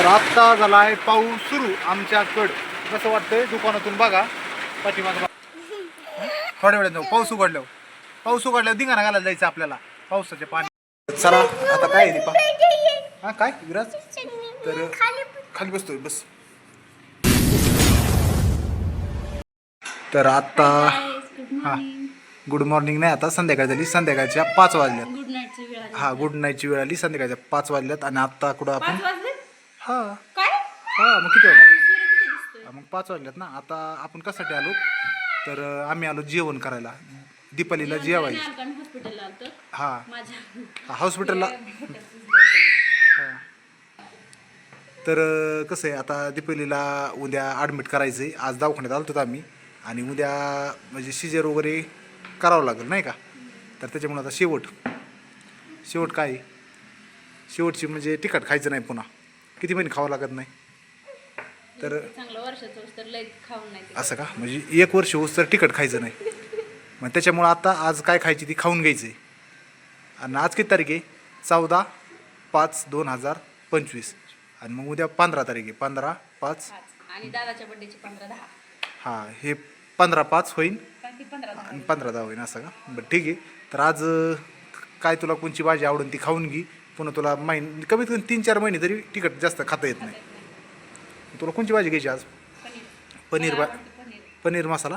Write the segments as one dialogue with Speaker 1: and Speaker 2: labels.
Speaker 1: तर आत्ता झाला आहे पाऊस सुरू आमच्याकड. कसं वाटतंय? दुकानातून बघा. पाठीमाग थोड्या वेळात जाऊ. पाऊस उघडल्यावर. पाऊस उघडल्यावर धिंगाणा घालायला जायचं आपल्याला. पावसाचे पाणी. चला आता काय आहे दीपा हा काय? विराज? तर खाली बसतोय बस. तर आता हा. गुड मॉर्निंग नाही आता संध्याकाळ झाली. संध्याकाळच्या पाच वाजल्यात. हा गुड नाईटची वेळ आली. संध्याकाळच्या पाच वाजल्यात आणि आता कुठं आपण? हा.
Speaker 2: काय?
Speaker 1: हा मग किती वाजले?
Speaker 2: सूर्य किती दिसतोय?
Speaker 1: हा, मग पाच वाजल्यात ना. आता आपण कशासाठी आलो? तर अं, आम्ही आलो जेवण करायला. दीपालीला जेवायचं
Speaker 2: नालकांड हॉस्पिटलला आलतो.
Speaker 1: हा.
Speaker 2: माझ्या
Speaker 1: हा, हॉस्पिटलला. हा. तर अं, कसं आहे आता दीपालीला उद्या ॲडमिट करायचं आहे आज दवाखान्यात आलो होतो आम्ही. आणि उद्या म्हणजे सिजर वगैरे करावं लागेल नाही का? तर त्याच्यामुळे आता शेवट. शेवट काय? आहे? शेवटची म्हणजे तिखट खायचं नाही पुन्हा. किती महिने खावं लागत नाही? तर
Speaker 2: चांगलं वर्षाचं होतं तर लय खाऊन नाही ते.
Speaker 1: असं का? म्हणजे एक वर्ष होस तर तिखट खायचं नाही. मग त्याच्यामुळं आता आज काय खायची ती खाऊन घ्यायचं आहे आणि आज किती तारीख आहे? चौदा पाच दोन हजार पंचवीस. आणि मग उद्या पंधरा तारीख आहे. पंधरा पाच.
Speaker 2: आणि दादाच्या बड्डेची पंधरा दहा.
Speaker 1: हां हे पंधरा पाच होईन.
Speaker 2: बाकी पंधरा दहा.
Speaker 1: आणि पंधरा दहा होईन असं का? बरं ठीक आहे. तर आज काय तुला कोणची भाजी आवडेल ती खाऊन घे. पुन्हा तुला महिन कमीत कमी तीन चार महिने तरी तिखट जास्त खाता येत नाही. तुला कोणची भाजी घ्यायची आज?
Speaker 2: पनीर
Speaker 1: बा
Speaker 2: पनीर
Speaker 1: मसाला?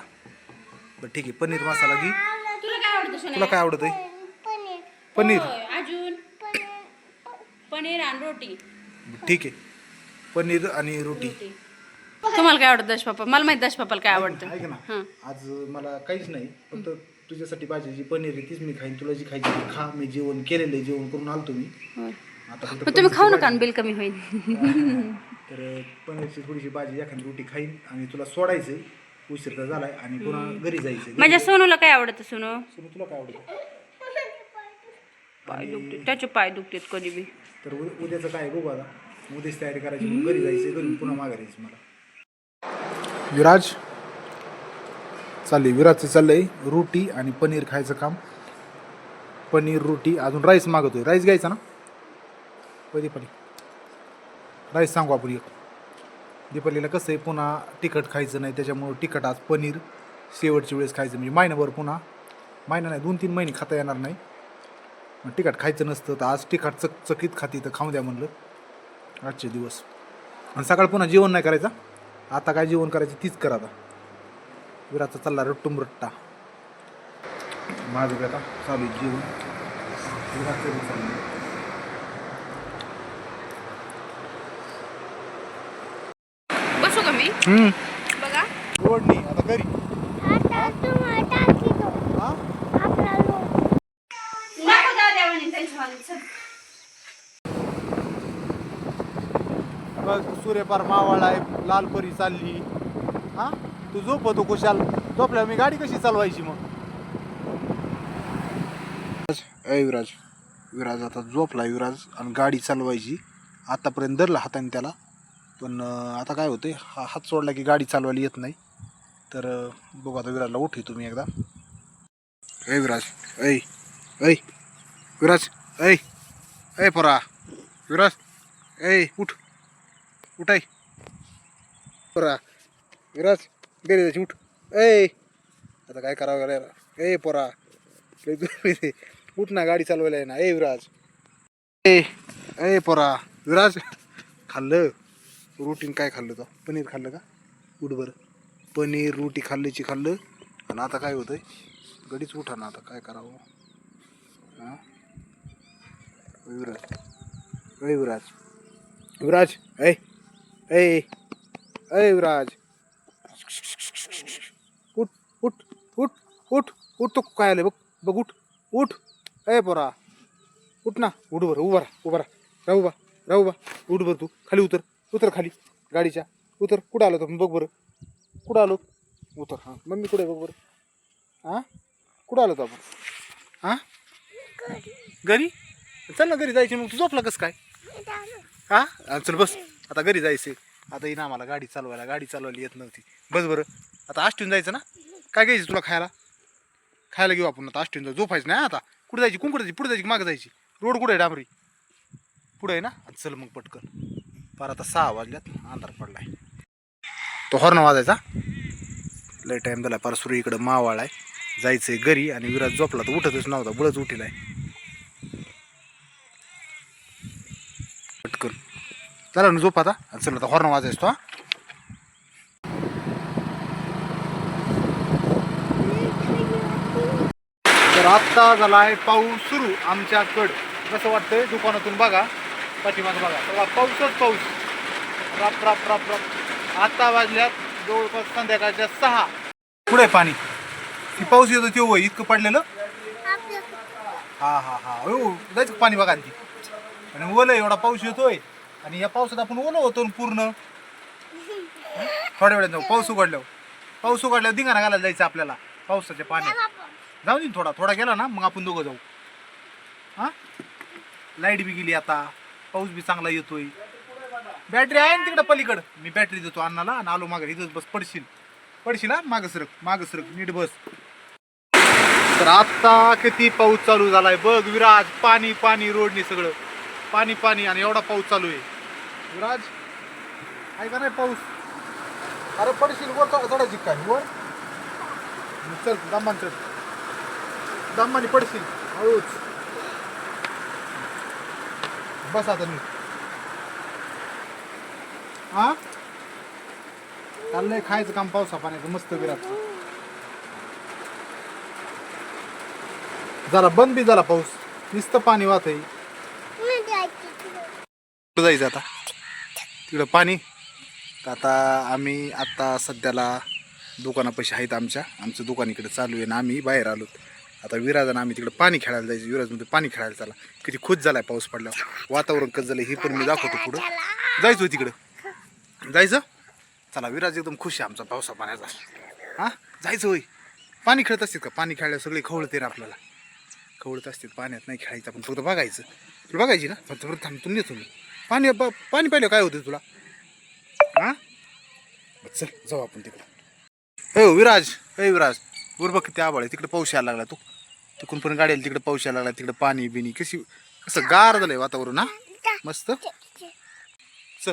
Speaker 1: बरं ठीक आहे पनीर मसाला घे.
Speaker 2: तुला काय आवडतं सोन्या?
Speaker 1: तुला काय आवडत आहे पनीर
Speaker 2: अजून? पनीर आणि रोटी.
Speaker 1: ठीक आहे. पनीर आणि रोटी.
Speaker 2: तुम्हाला काय आवडतं दश पप्पा मला माहिती दश पप्पाला काय आवडतं.
Speaker 1: ऐक ना.
Speaker 2: हं.
Speaker 1: आज मला काहीच नाही फक्त तुझ्यासाठी भाजी जी पनीर आहे तीच मी खाईन. तुला जी खायची ती खा. मी जेवण केलेलं आहे जेवण करून आलतो मी.
Speaker 2: होय.
Speaker 1: आता फक्त
Speaker 2: तुम्ही खाऊ नका आणि बिल कमी होईल.
Speaker 1: तर पनीरची थोडीशी भाजी एखादी रोटी खाईन आणि तुला सोडायचंय. उशीर तर झालाय आणि पुन्हा घरी जायचंय.
Speaker 2: माझ्या सोनूला काय आवडतं सोनू?
Speaker 1: सोनू, तुला काय आवडतं?
Speaker 2: पाय दुखते. त्याचे पाय दुखतात कधी बी.
Speaker 1: तर उ- उद्याचं काय बघू आता. उद्याच तयारी करायची. मग घरी जायचं घरी पुन्हा माघारायचं मला. विराज चालली. विराजचं चाललंय रोटी आणि पनीर खायचं काम. पनीर रोटी अजून राईस मागवतोय राईस घ्यायचा ना? होय पण राईस सांगू आपण एक. दीपालीला कसं आहे पुन्हा तिखट खायचं नाही त्याच्यामुळं तिखट आज पनीर शेवटच्या वेळेस खायचं. म्हणजे महिनाभर पुन्हा महिना नाही दोन तीन महिने खाता येणार नाही. मग तिखट खायचं नसतं तर आज तिखट चक चकीत खाती तर खाऊ द्या म्हणलं. आजचे दिवस. आणि सकाळ पुन्हा जेवण नाही करायचं? आता काय जेवण करायचं तीच करा आता. विराचा चालला रट्टुम रट्टा माझं बी आता चालू आहे जेवण. विराचं चालू आहे.
Speaker 2: बसू का मी?
Speaker 1: हम्म.
Speaker 2: बघा.
Speaker 1: रोडनी आता घरी. हा? बघ सूर्यपार मावळ आहे लालपरी चालली. हा? तू झोपतो कुशाल. झोपल्या मी गाडी कशी चालवायची मग? ए विराज. विराज आता झोपला विराज आणि गाडी चालवायची. आतापर्यंत धरला हाताने त्याला. पण आता काय होते हा हात सोडला की गाडी चालवायला येत नाही. तर बघू आता विराजला उठी तुम्ही एकदा. ऐ विराज ऐ ऐ विराज ऐ ऐ परा. विराज ऐ उठ. उठाय परा. विराज घरी उठ. ए आता काय करावं गड्या ए पोरा. उठ ना गाडी चालवायला आहे ना. ए विराज. ए ए पोरा. विराज खाल्लं? रुटीन काय खाल्लं तो? पनीर खाल्लं का? उठ बरं. पनीर रोटी खाल्ल्याची खाल्लं. आणि आता काय होतंय? गडीच उठा ना आता. काय करावं? हां? विराज. ए विराज. विराज ऐ. ऐ. ऐ विराज. उठ उठ उठ उठ उठ तो काय आलं बघ बघ उठ उठ. ऐ पोरा उठ ना उठ बरं उभा राहा उभा राहा. राहू बा राहू बा उठ बरं तू खाली उतर उतर खाली गाडीच्या. उतर कुठं आलो तुम्ही बघ बरं. कुठं आलो? उतर हां. मम्मी कुठे आहे? बघ बरं. हां? कुठं आलो तो आपण? हां? घरी? चल ना घरी जायची. मग तू झोपला कसं काय? हा? चल बस. आता घरी जायचंय. आता येईन आम्हाला गाडी चालवायला गाडी चालवायला येत नव्हती. बस बरं. आता आष्टीन जायचं ना? काय घ्यायचं तुला खायला? खायला घेऊ आपण आता आष्टीन जाऊ. झोपायचं नाही आता. कुठे जायची? कुंकुड जायची पुढे जायची मागं जायची. रोड कुठे आहे डांबरी? पुढे आहे ना? चल मग पटकन. पार आता सहा वाजल्यात अंधार पडलाय. तो हॉर्न वाजायचा. लय टाईम झाला. पार सुरू इकडं मावाळ आहे. जायचंय घरी आणि विराज झोपला तर उठतच नव्हता. बुळच आहे पटकन. चला ना झोप आता. चल आता हॉर्न वाजायच तो हा. तर आत्ता झालाय पाऊस सुरू आमच्याकड. कसं वाटतंय? दुकानातून बघा. पाठीमाग बघा. बघा पाऊसच पाऊस. राप राप राप राप. आत्ता वाजल्यात जवळपास संध्याकाळच्या सहा. पुढे पाणी? ती पाऊस येतो ते होय इतकं पडलेलं? हा हा हा. हो जायचं पाणी बघा आणखी आणि ओलं एवढा पाऊस येतोय. आणि या पावसात आपण ओलं होतो ना पूर्ण. थोड्या वेळात जाऊ. पाऊस उघडल्यावर. पाऊस उघडल्यावर धिंगाणा घालायला जायचं आपल्याला. पावसाच्या पाण्यात. जाऊ दे ना थोडा. थोडा गेला ना मग आपण दोघं जाऊ. हा? लाइट बी गेली आता. पाऊस बी चांगला येतोय. बॅटरी आहे ना तिकडं पलीकडं. मी बॅटरी देतो अण्णाला आणि आलो मागं. इथंच बस पडशील. पडशील हा? मागं सरक. मागं सरक. नीट बस. तर आता किती पाऊस चालू झालाय? बघ विराज. पाणी पाणी रोडने सगळं. पाणी पाणी आणि एवढा पाऊस चालू आहे. विराज आहे का नाही पाऊस? अरे पडशील वर चढायची काय वर चल दमान चल दमानी पडशील. हळूच. बस आता नीट. हा? चाललंय खायचं काम पावसा पाण्याचं मस्त विराट जरा बंद बी झाला पाऊस. नुसतं पाणी वाहत जायचं आता? तिकडं पाणी. तर आता आम्ही आत्ता सध्याला दुकानापाशी आहेत आमच्या. आमचं दुकान इकडे चालू आहे ना आम्ही बाहेर आलो. आता विराजानं आम्ही तिकडे पाणी खेळायला जायचं. विराजमध्ये पाणी खेळायला चाला. किती खुश आहे पाऊस पडला. वातावरण कसं झालं हे पण मी दाखवतो पुढं. जायचं तिकडं. जायचं? चला विराज एकदम खुश आहे आमचा पावसा पाण्याचा. हां? जायचं होय. पाणी खेळत असतील का? पाणी खेळल्या सगळे खवळते ना आपल्याला. खवळत असतील पाण्यात नाही खेळायचं. आपण फक्त बघायचं. बघायची ना? फक्त फक्त थांबतून येतो मी. पाणी प- पाणी पाहिलं काय होतं तुला? हां? चल जाऊ आपण तिकडं. हे विराज हे विराज बरोबर किती आबाळ आहे. तिकडे पाऊस यायला लागला तू. तिकडून पण गाडी आली तिकडे पाऊस यायला लागला. तिकडे पाणी बिणी कशी कसं गार झालंय वातावरण हा? मस्त? चल.